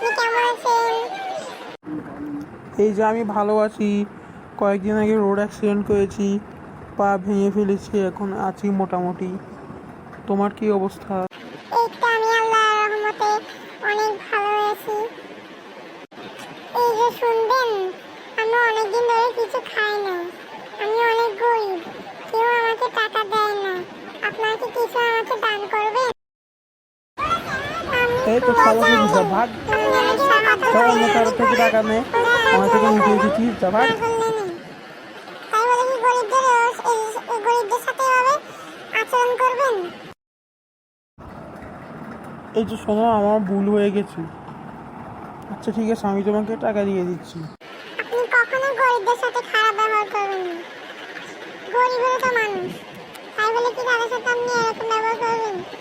আপনি কেমন আছেন? এই যে আমি ভালো আছি। কয়েকদিন আগে রোড অ্যাক্সিডেন্ট করেছি পা ভেঙে ফেলেছি এখন আছি মোটামুটি। তোমার কি অবস্থা? এই তো আমি আল্লাহর রহমতে অনেক ভালো আছি। এই যে শুনবেন আমি অনেকদিন ধরে কিছু খাই না। আমি অনেক গরিব কেউ আমাকে টাকা দেয় না। আপনারা কি কিছু আমাকে দান করবেন? এই তো ভাগ। উঠে এসেছিস যা ভাগ পাগল নেই। তাই বলে কি গরিবদের এই- যে শোনো, আমার ভুল হয়ে গেছে। আচ্ছা ঠিক আছে, আমি তোমাকে টাকা দিয়ে দিচ্ছি। আপনি কখনো গরিবদের সাথে খারাপ ব্যবহার করবেন না। গরিবেরও তো মানুষ। তাই বলে কি তাদের সাথে আপনি এরকম ব্যবহার করবেন?